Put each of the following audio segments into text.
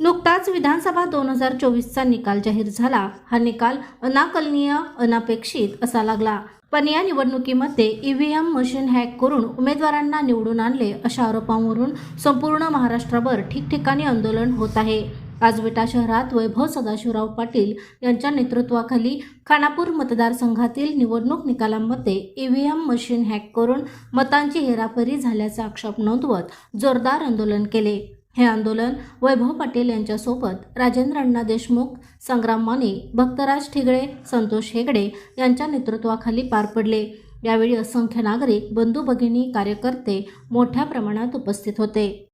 नुकताच विधानसभा दोन हजार चोवीसचा निकाल जाहीर झाला. हा निकाल अनाकलनीय अनापेक्षित असा लागला. पण या निवडणुकीमध्ये ईव्हीएम मशीन हॅक करून उमेदवारांना निवडून आणले अशा आरोपांवरून संपूर्ण महाराष्ट्रभर ठिकठिकाणी आंदोलन होत आहे. आज विटा शहरात वैभव सदाशिवराव पाटील यांच्या नेतृत्वाखाली खानापूर मतदारसंघातील निवडणूक निकालांमध्ये ईव्हीएम मशीन हॅक करून मतांची हेराफेरी झाल्याचा आक्षेप नोंदवत जोरदार आंदोलन केले. हे आंदोलन वैभव पाटील यांच्यासोबत राजेंद्र अण्णा देशमुख संग्राम माने भक्तराज ठिगळे संतोष हेगडे यांच्या नेतृत्वाखाली पार पडले. यावेळी असंख्य नागरिक बंधू भगिनी कार्यकर्ते मोठ्या प्रमाणात उपस्थित होते.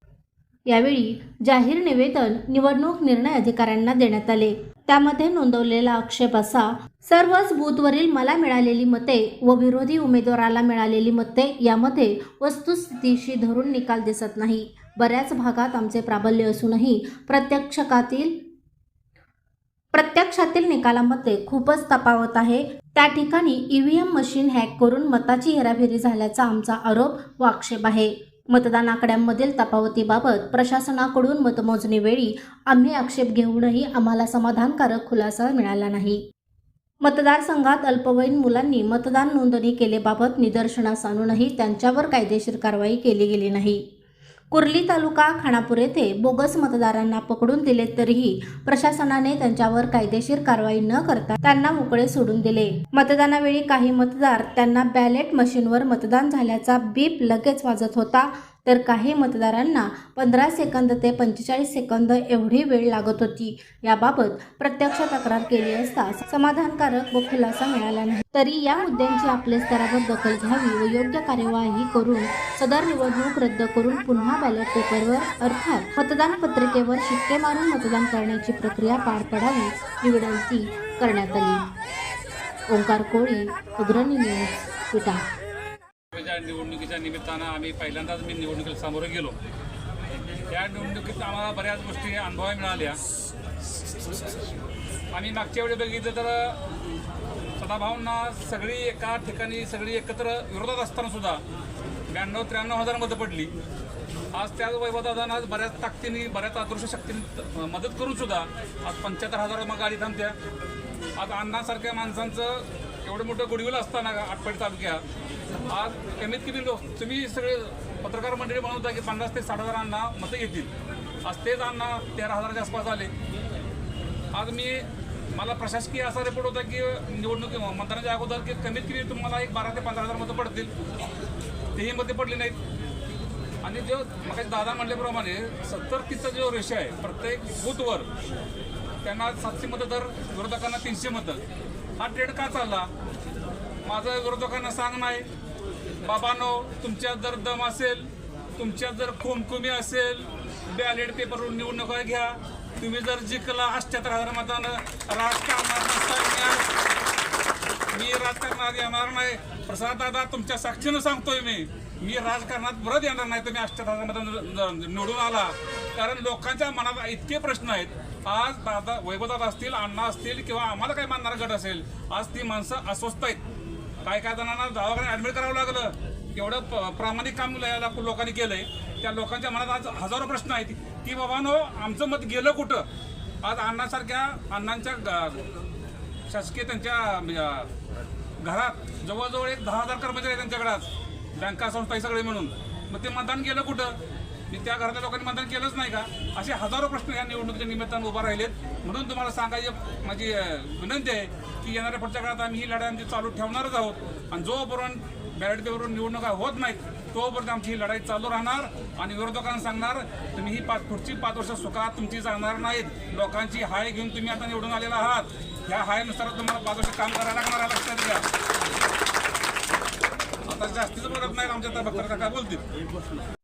यावेळी जाहीर निवेदन निवडणूक निर्णय अधिकाऱ्यांना देण्यात आले. त्यामध्ये नोंदवलेला आक्षेप असा सर्वच बूथवरील मला मिळालेली मते व विरोधी उमेदवाराला मिळालेली मते यामध्ये वस्तुस्थितीशी धरून निकाल दिसत नाही. बऱ्याच भागात आमचे प्राबल्य असूनही प्रत्यक्षकातील प्रत्यक्षातील निकालामध्ये खूपच तपावत आहे. त्या ठिकाणी ईव्हीएम मशीन हॅक करून मताची हेराफेरी झाल्याचा आमचा आरोप व आक्षेप आहे. मतदान आकड्यांमधील तफावतीबाबत प्रशासनाकडून मतमोजणीवेळी आम्ही आक्षेप घेऊनही आम्हाला समाधानकारक खुलासा मिळाला नाही. मतदारसंघात अल्पवयीन मुलांनी मतदान नोंदणी केलेबाबत निदर्शनास आणूनही त्यांच्यावर कायदेशीर कारवाई केली गेली नाही. कुर्ली तालुका खानापूर येथे बोगस मतदारांना पकडून दिले तरीही प्रशासनाने त्यांच्यावर कायदेशीर कारवाई न करता त्यांना मोकळे सोडून दिले. मतदानावेळी काही मतदार त्यांना बॅलेट मशीनवर मतदान झाल्याचा बीप लगेच वाजत होता. तर काही मतदारांना पंधरा सेकंद ते पंचेचाळीस सेकंद एवढी वेळ लागत होती. याबाबत प्रत्यक्ष तक्रार केली असता समाधानकारक व खुलासा मिळाला नाही. तरी या मुद्द्यांची आपल्या स्तरावर दखल घ्यावी व योग्य कार्यवाही करून सदर निवडणूक रद्द करून पुन्हा बॅलेट पेपरवर अर्थात मतदान पत्रिकेवर शिक्के मारून मतदान करण्याची प्रक्रिया पार पडावी ही विनंती करण्यात आली. ओंकार कोळी अग्रणी न्यूज विटा त्या निवडणुकीच्या निमित्तानं आम्ही पहिल्यांदाच मी निवडणुकीला सामोरं गेलो. त्या निवडणुकीत आम्हाला बऱ्याच गोष्टी अनुभवाय मिळाल्या. आम्ही मागच्या वेळी बघितलं तर सदाभाऊंना सगळी एका ठिकाणी सगळी एकत्र विरोधात असताना सुद्धा ब्याण्णव त्र्याण्णव हजार मतं पडली. आज त्याच वैभवदादांना आज बऱ्याच ताकदीने बऱ्याच अदृश्य शक्तीने मदत करून सुद्धा आज पंच्याहत्तर हजार मग गाडी थांबत्या. आज अण्णासारख्या माणसांचं एवढं मोठं गुडविल असताना आटपाडी तालुक्यात आज कमीत कमी लोक तुम्ही सगळे पत्रकार मंडळी म्हणत की पन्नास ते साठ हजारांना मतं येतील. आज तेच अण्णा तेरा हजाराच्या आसपास आले. आज मी मला प्रशासकीय असा रिपोर्ट होता की निवडणुकी मतदानाच्या अगोदर की कमीत कमी तुम्हाला एक बारा ते पंधरा हजार मतं पडतील. तेही मते पडली नाहीत. आणि जो मग दादा म्हणल्याप्रमाणे सत्तर तीसचा जो रेषा आहे प्रत्येक बूथवर त्यांना सातशे मतं तर विरोधकांना तीनशे मतं. हा ट्रेड का चालला? माझं विरोधकांना सांग नाही. बाबानो तुमच्यात जर दम असेल तुमच्यात जर खोमखुमी असेल बॅलेट पेपरवरून निवडणुका घ्या. तुम्ही जर जिंकला अष्ट्याहत्तर हजार मतानं राजकारणात मी राजकारणात येणार नाही. प्रसाद दादा तुमच्या साक्षीनं सांगतोय मी. मी राजकारणात परत येणार नाही तुम्ही अष्ट्याहत्तर हजार मतानं निवडून आला. कारण लोकांच्या मनात इतके प्रश्न आहेत. आज दादा वैभवदादा असतील अण्णा असतील किंवा आम्हाला काही मानणारा गट असेल आज ती माणसं अस्वस्थ आहेत. काय काय जणांना दवाखान्यात ऍडमिट करावं लागलं. एवढं प- प्रामाणिक काम लोकांनी केलंय. त्या लोकांच्या मनात आज हजारो प्रश्न आहेत. की बाबानो आमचं मत गेलं कुठं? आज अण्णासारख्या अण्णांच्या शासकीय त्यांच्या घरात जवळजवळ एक दहा हजार कर्मचारी आहेत त्यांच्याकडे आज. बँका संस्था सगळे म्हणून. मग ते मतदान गेलं कुठं? मी त्या घरातल्या लोकांनी मतदान केलंच नाही का? असे हजारो प्रश्न या निवडणुकीच्या निमित्तानं उभा राहिलेत. म्हणून तुम्हाला सांगायची माझी विनंती आहे की येणाऱ्या पुढच्या काळात आम्ही ही लढाई आमची चालू ठेवणारच आहोत. आणि जोपर्यंत बॅलेट पेपरवर निवडणुका होत नाहीत तोपर्यंत आमची ही लढाई चालू राहणार आणि विरोधकांना सांगणार तुम्ही ही पाच पुढची पाच वर्ष सुखात तुमची जाणार नाहीत. लोकांची हाय घेऊन तुम्ही आता निवडून आलेला आहात. ह्या हायनुसार तुम्हाला पाच वर्ष काम करायला लागणार आहे लक्षात घ्या. आता जास्तीचं बोलत नाही आमच्या आता भक्तर काका बोलतील?